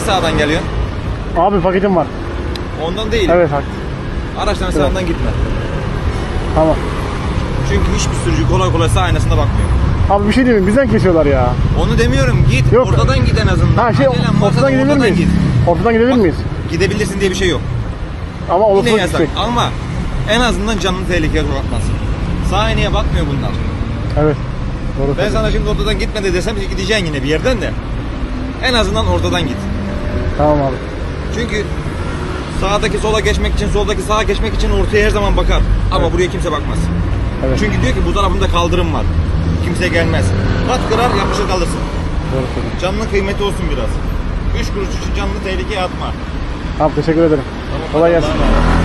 sağdan geliyorsun? Abi paketim var. Ondan değil. Evet hak. Araçtan sağdan gitme. Tamam. Çünkü hiçbir sürücü kolay kolay sağ aynasına bakmıyor. Abi bir şey diyeyim mi? Bizden kesiyorlar ya. Onu demiyorum git Yok. ortadan git en azından. Ha şey Acelen ortadan da gidebilir miyiz? git. Ortadan gidebilir Bak, miyiz? Gidebilirsin diye bir şey yok. Ama Yine olasılık yasak ama en azından canını tehlikeye sokmazsın. Sağ aynaya bakmıyor bunlar. Evet. Doğru. Ben sana şimdi ortadan gitme de desem gideceksin yine bir yerden de. En azından ortadan git. Tamam abi. Çünkü sağdaki sola geçmek için, soldaki sağa geçmek için ortaya her zaman bakar. Ama Evet. buraya kimse bakmaz. Evet. Çünkü diyor ki bu tarafında kaldırım var. Kimse gelmez. Kat kırar yapışır kalırsın. Doğru söylüyorsun. Canının kıymeti olsun biraz. Üç kuruş için canını tehlikeye atma. Tamam teşekkür ederim. Kolay gelsin. Allah'a emanet.